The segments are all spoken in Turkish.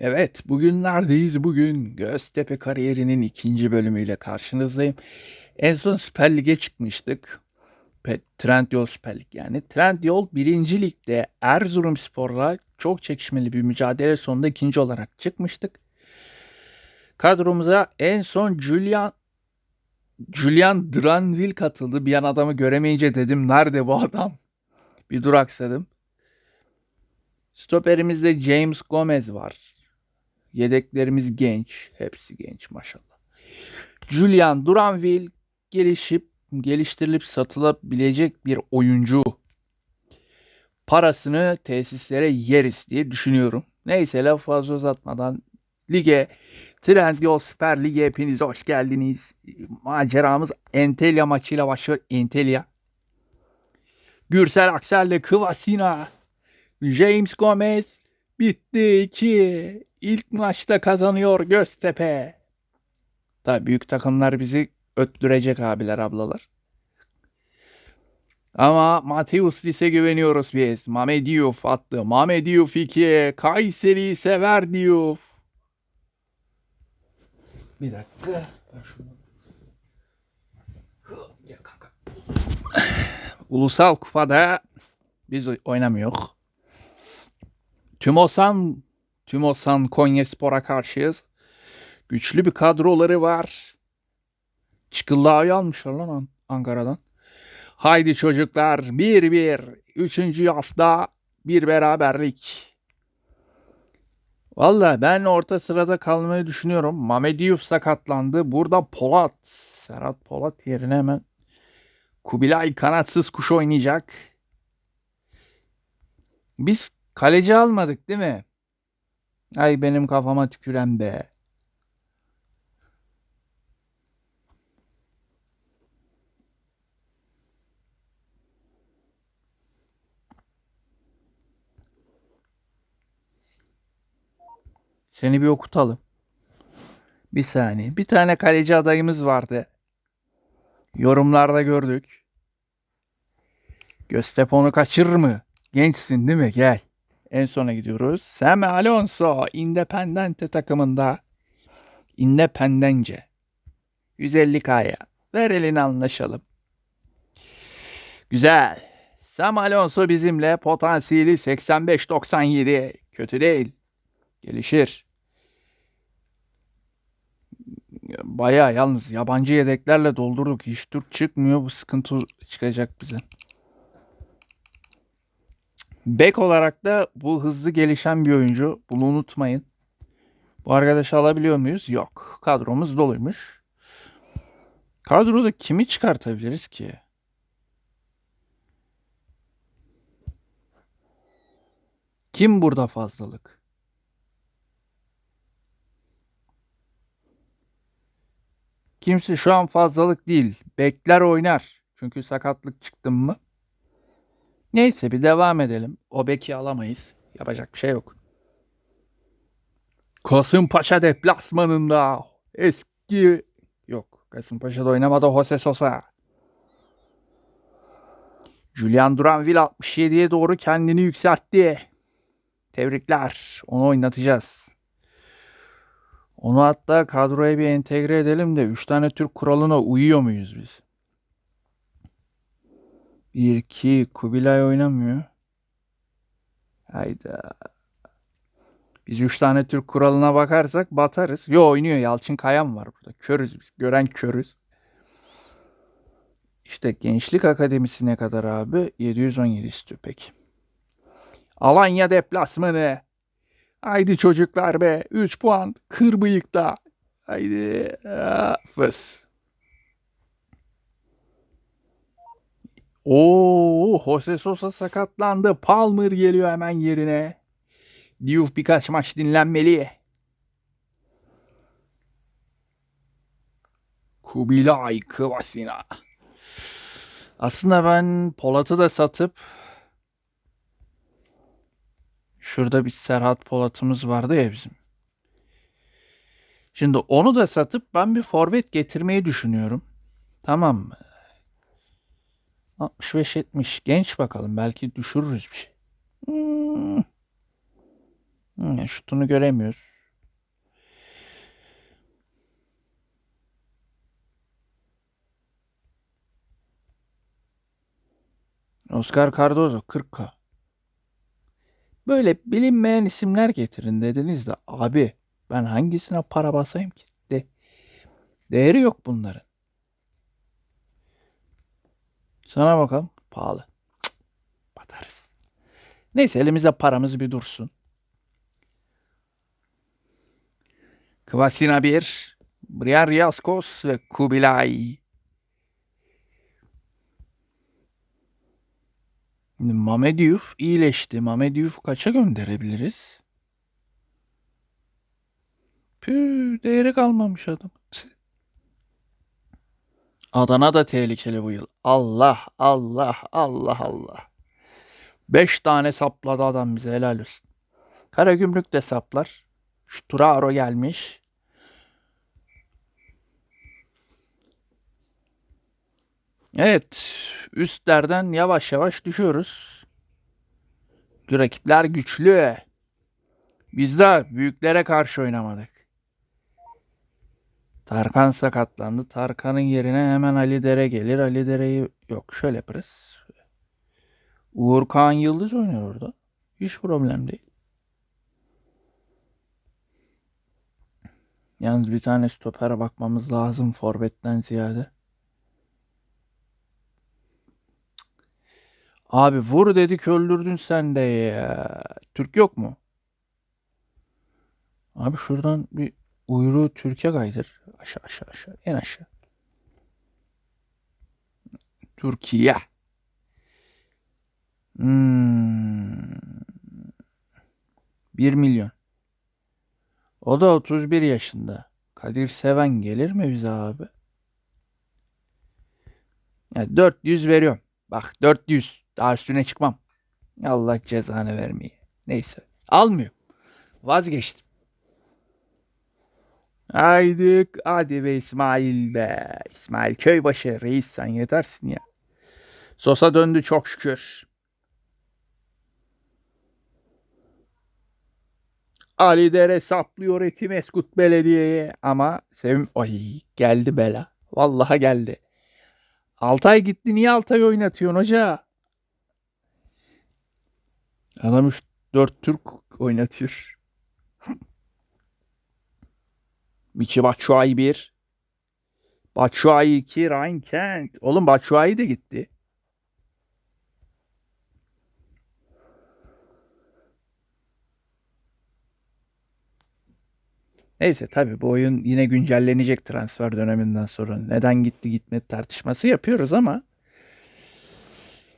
Evet, bugünlerdeyiz. Bugün Göztepe kariyerinin ikinci bölümüyle karşınızdayım. En son Süper Lig'e çıkmıştık. Trendyol Süper Lig yani. Trendyol 1. Lig'de Erzurumspor'la çok çekişmeli bir mücadele sonunda ikinci olarak çıkmıştık. Kadromuza en son Julian Julian Dranville katıldı. Bir an adamı göremeyince dedim nerede bu adam? Bir duraksadım. Stoperimizde James Gomez var. Yedeklerimiz genç. Hepsi genç maşallah. Julian Duranville gelişip geliştirilip satılabilecek bir oyuncu. Parasını tesislere yeriz diye düşünüyorum. Neyse laf fazla uzatmadan lige Trendyol Süper Lig'e hepiniz hoş geldiniz. Maceramız Entelya maçıyla başlıyor. Entelya. Gürsel Aksel'le Kıvasina. James Gomez bitti 2. İlk maçta kazanıyor Göztepe. Tabii büyük takımlar bizi öttürecek abiler ablalar. Ama Mateus Lis'e güveniyoruz biz. Mame Diouf attı. Mame Diouf 2. Kayseri sever Diouf. Bir dakika. Ben şunu... Gel kanka. Ulusal kupada biz oynamıyor. Tümosan Tümosan Konyaspor'a karşıyız. Güçlü bir kadroları var. Çıkıllağı almışlar lan An- Ankara'dan. Haydi çocuklar 1-1. Üçüncü hafta bir beraberlik. Valla ben orta sırada kalmayı düşünüyorum. Mamediyuf sakatlandı. Burada Polat. Serhat Polat yerine hemen Kubilay kanatsız kuş oynayacak. Biz kaleci almadık değil mi? Ay benim kafama tüküren be. Seni bir okutalım. Bir saniye. Bir tane kaleci adayımız vardı. Yorumlarda gördük. Göztepe onu kaçırır mı? Gençsin değil mi? Gel. En sona gidiyoruz. Sam Alonso Independente takımında. Independence. 150K'ya. Ver elini anlaşalım. Güzel. Sam Alonso bizimle potansiyeli 85-97. Kötü değil. Gelişir. Bayağı yalnız yabancı yedeklerle doldurduk. Hiç Türk çıkmıyor. Bu sıkıntı çıkacak bize. Bek olarak da bu hızlı gelişen bir oyuncu. Bunu unutmayın. Bu arkadaşı alabiliyor muyuz? Yok. Kadromuz doluymuş. Kadroda kimi çıkartabiliriz ki? Kim burada fazlalık? Kimse şu an fazlalık değil. Bekler oynar. Çünkü sakatlık çıktım mı? Neyse bir devam edelim. O beki alamayız. Yapacak bir şey yok. Kasımpaşa deplasmanında eski yok. Kasımpaşa'da oynamadı Jose Sosa. Julian Duranville 67'ye doğru kendini yükseltti. Tebrikler. Onu oynatacağız. Onu hatta kadroya bir entegre edelim de 3 tane Türk kuralına uyuyor muyuz biz? 1 2 Kubilay oynamıyor. Hayda. Biz 3 tane Türk kuralına bakarsak batarız. Yo oynuyor. Yalçın Kayam var burada. Körüz biz. Gören körüz. İşte Gençlik Akademisi ne kadar abi? 717 istiyor peki. Alanya deplasmanı. Haydi çocuklar be. 3 puan. Kır bıyıkta. Haydi. Fıs. Oo, Jose Sosa sakatlandı. Palmer geliyor hemen yerine. Diouf birkaç maç dinlenmeli. Kubilay Kıvasina. Aslında ben Polat'ı da satıp şurada bir Serhat Polat'ımız vardı ya bizim. Şimdi onu da satıp ben bir forvet getirmeyi düşünüyorum. Tamam mı? 65-70 genç bakalım belki düşürürüz bir şey. Hmm. Hmm, şutunu göremiyoruz. Oscar Cardozo 40K. Böyle bilinmeyen isimler getirin dediniz de abi ben hangisine para basayım ki? De. Değeri yok bunların. Sana bakalım pahalı. Cık, batarız. Neyse elimizde paramız bir dursun. Kvasina 1, Brian Ryaskos ve Kubilay. Şimdi Mamediyuf iyileşti. Mamediyuf kaça gönderebiliriz? Püh, değeri kalmamış adam. Adana da tehlikeli bu yıl. Allah, Allah, Allah, Allah. Beş tane sapladı adam bize helal olsun. Karagümrük de saplar. Şu Turaro gelmiş. Evet. Üstlerden yavaş yavaş düşüyoruz. Rakipler güçlü. Biz de büyüklere karşı oynamadık. Tarkan sakatlandı. Tarkan'ın yerine hemen Ali Dere gelir. Ali Dere'yi yok şöyle yaparız. Uğur Kağan Yıldız oynuyor orada. Hiç problem değil. Yalnız bir tane stopere bakmamız lazım forvetten ziyade. Abi vur dedik öldürdün sen de ya. Türk yok mu? Abi şuradan bir uyruğu Türkiye kaydır. Aşağı aşağı aşağı. En aşağı. Türkiye. Hmm. 1 milyon. O da 31 yaşında. Kadir Seven gelir mi bize abi? Ya 400 veriyorum. Bak 400. Daha üstüne çıkmam. Allah cezanı vermeye. Neyse. Almıyor. Vazgeçtim. Haydi hadi be İsmail be. İsmail köybaşı reis sen yetersin ya. Sosa döndü çok şükür. Ali Dere saplıyor Etimeskut Belediye'ye ama Sevim ay geldi bela. Vallahi geldi. Altay gitti niye Altay oynatıyorsun hoca? Adam 3 4 Türk oynatıyor. Michi Batshuayi 1. Batshuayi 2. Ryan Kent. Oğlum Batshuayi de gitti. Neyse tabii bu oyun yine güncellenecek transfer döneminden sonra. Neden gitti gitmedi tartışması yapıyoruz ama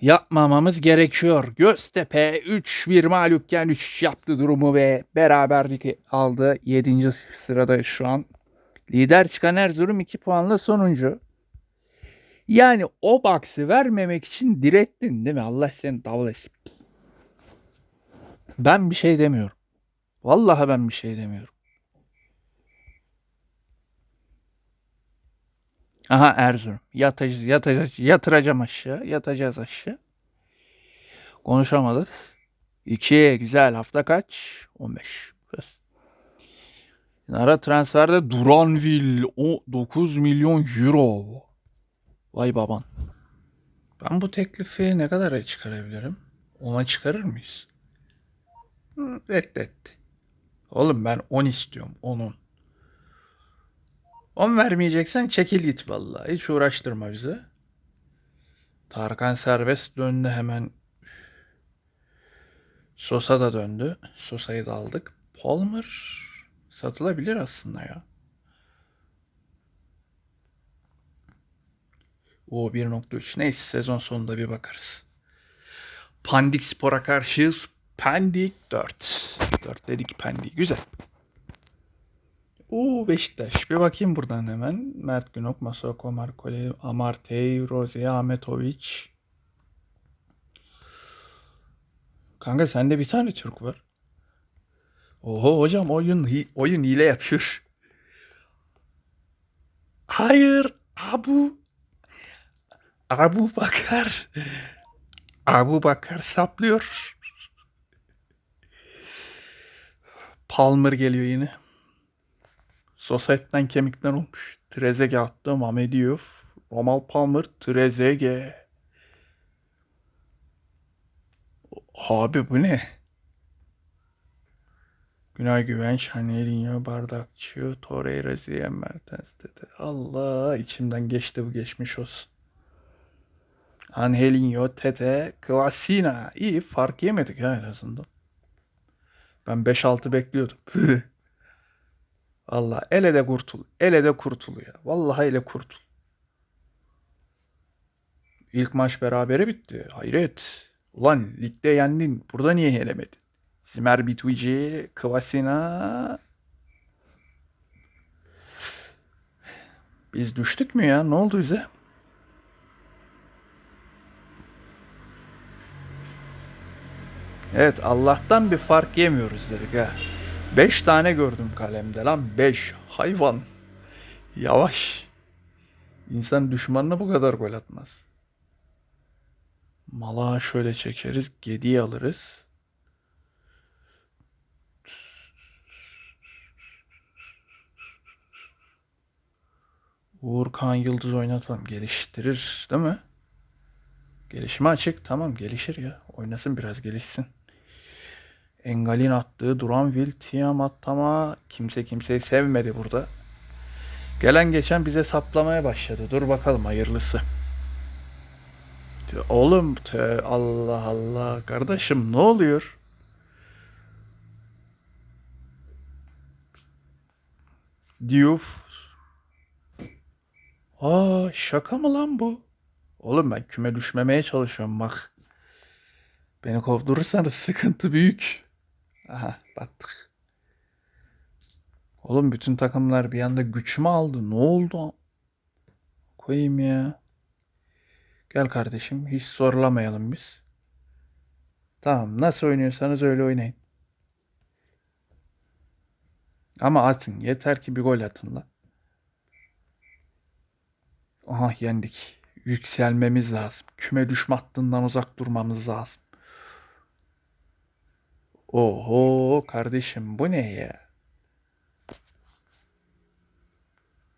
yapmamamız gerekiyor. Göztepe 3-1 mağlupken 3 yaptı durumu ve beraberlik aldı. 7. sırada şu an. Lider çıkan Erzurum 2 puanla sonuncu. Yani o box'ı vermemek için direttin değil mi? Allah seni davul etsin. Ben bir şey demiyorum. Vallahi ben bir şey demiyorum. Aha Erzurum. Yatacağız, yatacağız, yatıracağım aşağı. Yatacağız aşağı. Konuşamadık. 2 güzel. Hafta kaç? 15. Ara transferde Duranville o 9 milyon euro. Vay baban. Ben bu teklifi ne kadara çıkarabilirim? Ona çıkarır mıyız? Reddetti. Oğlum ben 10 istiyorum. 10'un. 10 vermeyeceksen çekil git vallahi. Hiç uğraştırma bizi. Tarkan serbest döndü hemen. Sosa da döndü. Sosa'yı da aldık. Palmer satılabilir aslında ya. O 1.3. Neyse sezon sonunda bir bakarız. Pandik Spor'a karşıyız. Pendik 4. 4 dedik Pendik. Güzel. Oo Beşiktaş. Bir bakayım buradan hemen. Mert Günok, Masako Markole, Amartey, Rozier, Ahmetoviç. Kanka sende bir tane Türk var. Oho hocam oyun oyun hile yapıyor. Hayır. Abu Abu Bakar. Abu Bakar saplıyor. Palmer geliyor yine. Sosa kemikten olmuş. Trezeguet attı. Mamediyov. Romal Palmer. Trezeguet. Abi bu ne? Günay Güvenç, Hanelinho, Bardakçı, Torreira, Ziya Mertens dedi. Allah içimden geçti bu geçmiş olsun. Angelinho, Tete, Kvasina. İyi fark yemedik ha en azından. Ben 5-6 bekliyordum. Allah ele de kurtul. Ele de kurtul ya. Vallahi ele kurtul. İlk maç berabere bitti. Hayret. Ulan ligde yendin. Burada niye yenemedin? Zimer Bituici, Kvasina. Biz düştük mü ya? Ne oldu bize? Evet Allah'tan bir fark yemiyoruz dedik ha. Beş tane gördüm kalemde lan. Beş. Hayvan. Yavaş. İnsan düşmanına bu kadar gol atmaz. Mala şöyle çekeriz. Gediği alırız. Uğurkan Yıldız oynatalım. Geliştirir değil mi? Gelişime açık. Tamam gelişir ya. Oynasın biraz gelişsin. Engal'in attığı Duran Will Tiamat ama kimse kimseyi sevmedi burada. Gelen geçen bize saplamaya başladı. Dur bakalım hayırlısı. Oğlum te, Allah Allah kardeşim ne oluyor? Diouf. Aa şaka mı lan bu? Oğlum ben küme düşmemeye çalışıyorum bak. Beni kovdurursanız sıkıntı büyük. Aha battık. Oğlum bütün takımlar bir anda güç mü aldı? Ne oldu? Koyayım ya. Gel kardeşim hiç zorlamayalım biz. Tamam nasıl oynuyorsanız öyle oynayın. Ama atın. Yeter ki bir gol atın lan. Aha yendik. Yükselmemiz lazım. Küme düşme hattından uzak durmamız lazım. Oho kardeşim bu ne ya?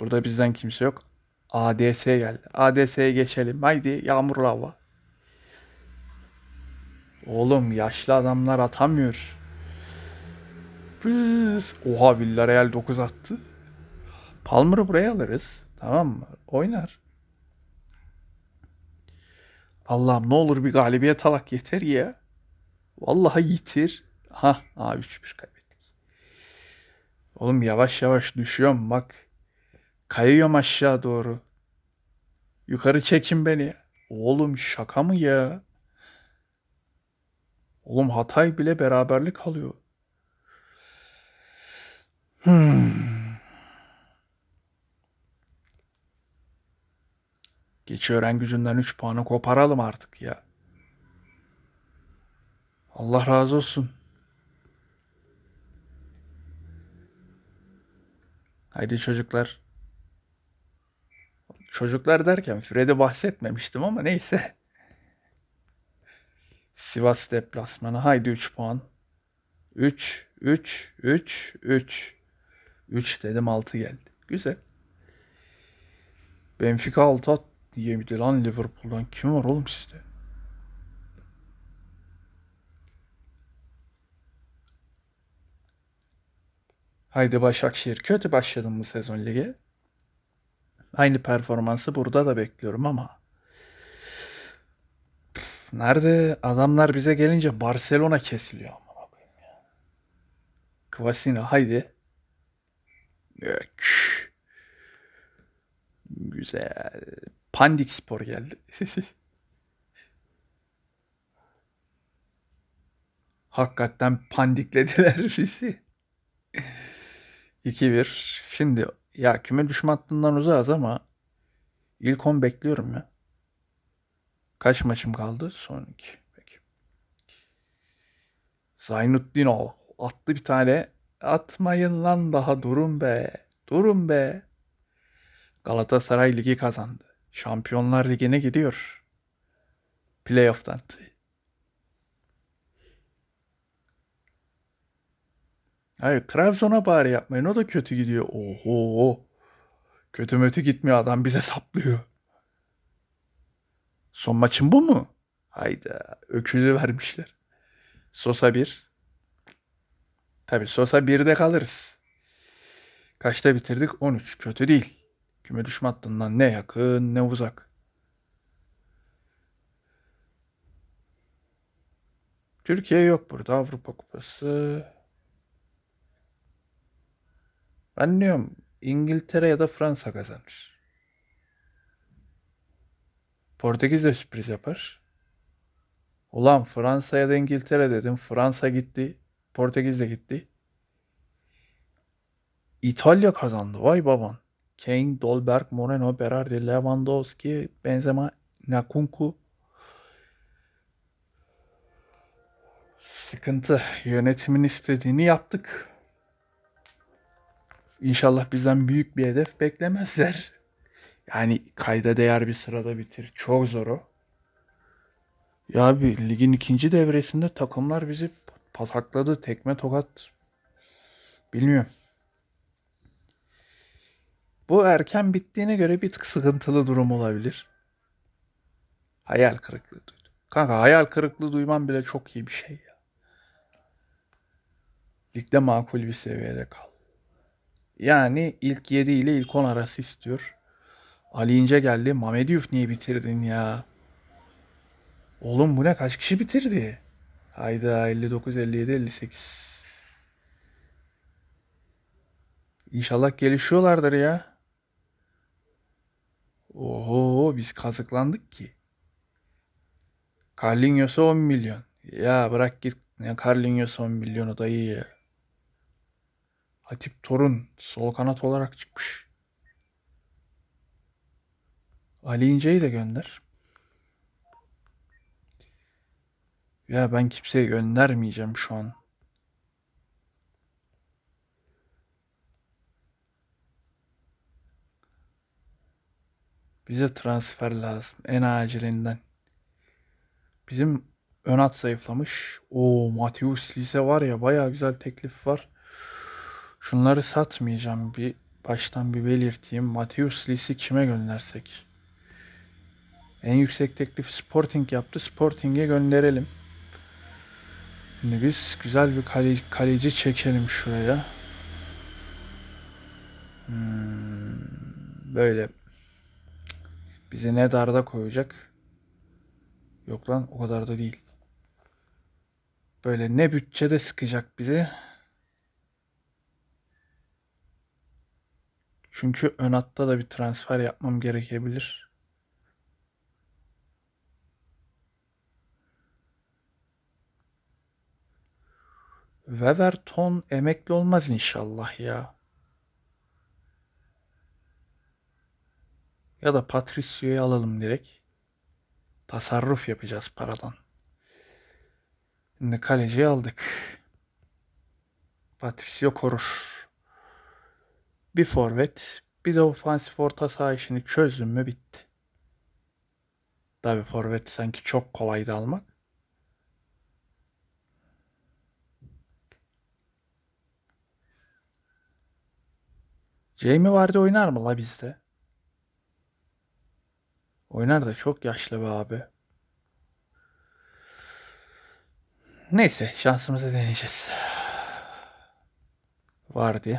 Burada bizden kimse yok. ADS geldi. ADS'ye geçelim. Haydi yağmurlu hava. Oğlum yaşlı adamlar atamıyor. Biz. Oha Villarreal 9 attı. Palmer'ı buraya alırız. Tamam mı? Oynar. Allah'ım ne olur bir galibiyet alak yeter ya. Vallahi yitir. Ha, ha 3-1 kaybettik. Oğlum yavaş yavaş düşüyorum bak. Kayıyorum aşağı doğru. Yukarı çekin beni. Oğlum şaka mı ya? Oğlum Hatay bile beraberlik alıyor. Hmm. Geçiören gücünden 3 puanı koparalım artık ya. Allah razı olsun. Haydi çocuklar. Çocuklar derken Fred'i bahsetmemiştim ama neyse. Sivas deplasmanı. Haydi 3 puan. 3, 3, 3, 3. 3 dedim 6 geldi. Güzel. Benfica 6 at yemedi lan Liverpool'dan. Kim var oğlum sizde? Haydi Başakşehir. Kötü başladım bu sezon lige. Aynı performansı burada da bekliyorum ama. Nerede? Adamlar bize gelince Barcelona kesiliyor. Kvasina haydi. Ök. Güzel. Pandik Spor geldi. Hakikaten pandiklediler bizi. 2-1. Şimdi ya küme düşme hattından uzağız ama ilk 10 bekliyorum ya. Kaç maçım kaldı? Son 2. Peki. Zaynuddinov attı bir tane. Atmayın lan daha durun be. Durun be. Galatasaray ligi kazandı. Şampiyonlar Ligi'ne gidiyor. Playoff'tan. Hayır Trabzon'a bari yapmayın. O da kötü gidiyor. Oho. Kötü mötü gitmiyor adam bize saplıyor. Son maçın bu mu? Hayda. Öküzü vermişler. Sosa 1. Tabi Sosa 1'de kalırız. Kaçta bitirdik? 13. Kötü değil. Küme düşme hattından ne yakın ne uzak. Türkiye yok burada. Avrupa Kupası. Ben diyorum İngiltere ya da Fransa kazanır. Portekiz de sürpriz yapar. Ulan Fransa ya da İngiltere dedim. Fransa gitti. Portekiz de gitti. İtalya kazandı. Vay baban. Kane, Dolberg, Moreno, Berardi, Lewandowski, Benzema, Nakunku. Sıkıntı. Yönetimin istediğini yaptık. İnşallah bizden büyük bir hedef beklemezler. Yani kayda değer bir sırada bitir. Çok zor o. Ya abi ligin ikinci devresinde takımlar bizi patakladı. Tekme tokat. Bilmiyorum. Bu erken bittiğine göre bir tık sıkıntılı durum olabilir. Hayal kırıklığı duydum. Kanka hayal kırıklığı duyman bile çok iyi bir şey ya. Ligde makul bir seviyede kal. Yani ilk 7 ile ilk 10 arası istiyor. Ali İnce geldi. Mehmet Yuf niye bitirdin ya? Oğlum bu ne? Kaç kişi bitirdi? Hayda 59, 57, 58. İnşallah gelişiyorlardır ya. Oho biz kazıklandık ki. Carlinhos'a 10 milyon. Ya bırak git. Ne Carlinhos 10 milyonu dayı ya. Hatip Torun sol kanat olarak çıkmış. Ali İnce'yi de gönder. Ya ben kimseye göndermeyeceğim şu an. Bize transfer lazım. En acilinden. Bizim ön at zayıflamış. O Mateus Lise var ya baya güzel teklif var. Şunları satmayacağım. Bir baştan bir belirteyim. Mateus Lise kime göndersek? En yüksek teklif Sporting yaptı. Sporting'e gönderelim. Şimdi biz güzel bir kale, kaleci çekelim şuraya. Hmm, böyle bizi ne darda koyacak? Yok lan o kadar da değil. Böyle ne bütçede sıkacak bizi? Çünkü ön hatta da bir transfer yapmam gerekebilir. Weverton emekli olmaz inşallah ya. Ya da Patricio'yu alalım direkt. Tasarruf yapacağız paradan. Şimdi kaleciyi aldık. Patricio korur. Bir forvet, bir de ofansif orta saha işini çözdüm mü bitti. Tabi forvet sanki çok kolaydı almak. Jamie Vardy oynar mı la bizde? Oynar da çok yaşlı be abi. Neyse şansımızı deneyeceğiz. Vardy.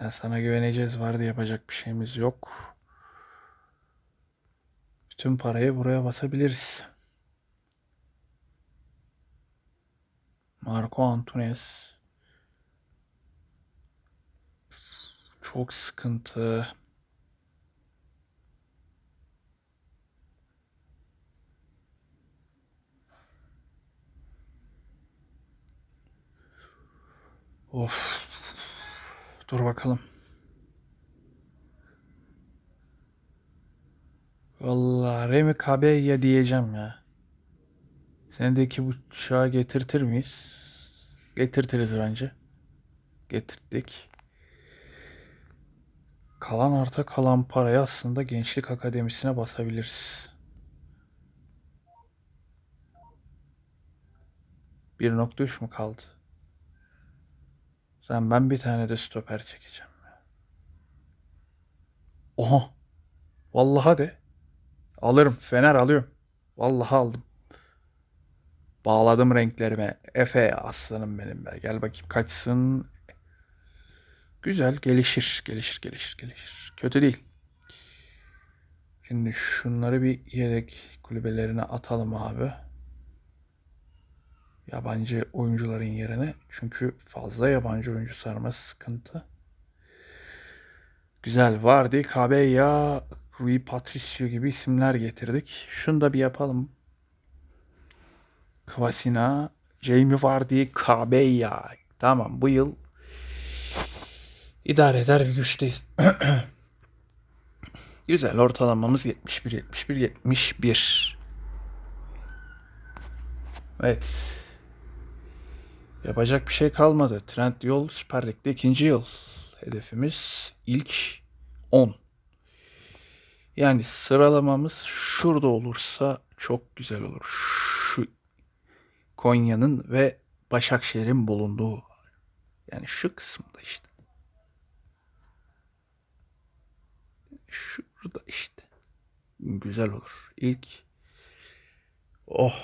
Ya sana güveneceğiz. Vardy yapacak bir şeyimiz yok. Bütün parayı buraya basabiliriz. Marco Antunes. Çok sıkıntı. Of. Dur bakalım. Vallahi Remi Kabe'ye diyeceğim ya. Senedeki bu çağı getirtir miyiz? Getirtiriz bence. Getirttik. Kalan arta kalan parayı aslında Gençlik Akademisi'ne basabiliriz. 1.3 mu kaldı? Sen ben bir tane de stoper çekeceğim. Oha. Vallahi de. Alırım. Fener alıyorum. Vallahi aldım. Bağladım renklerime. Efe aslanım benim be. Gel bakayım kaçsın. Güzel gelişir, gelişir, gelişir, gelişir. Kötü değil. Şimdi şunları bir yedek kulübelerine atalım abi. Yabancı oyuncuların yerine. Çünkü fazla yabancı oyuncu sarması sıkıntı. Güzel. Vardy, Cabella, Rui Patricio gibi isimler getirdik. Şunu da bir yapalım. Kvasina, Jamie Vardy, Cabella. Tamam bu yıl idare eder bir güçteyiz. Güzel ortalamamız 71 71 71. Evet. Yapacak bir şey kalmadı. Trend yol Süper Lig'de ikinci yıl. Hedefimiz ilk 10. Yani sıralamamız şurada olursa çok güzel olur. Şu Konya'nın ve Başakşehir'in bulunduğu yani şu kısımda işte. Şurada işte. Güzel olur. İlk Oh.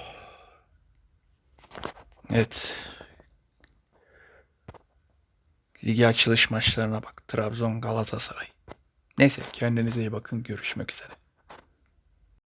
Evet. Ligi açılış maçlarına bak. Trabzon Galatasaray. Neyse kendinize iyi bakın. Görüşmek üzere.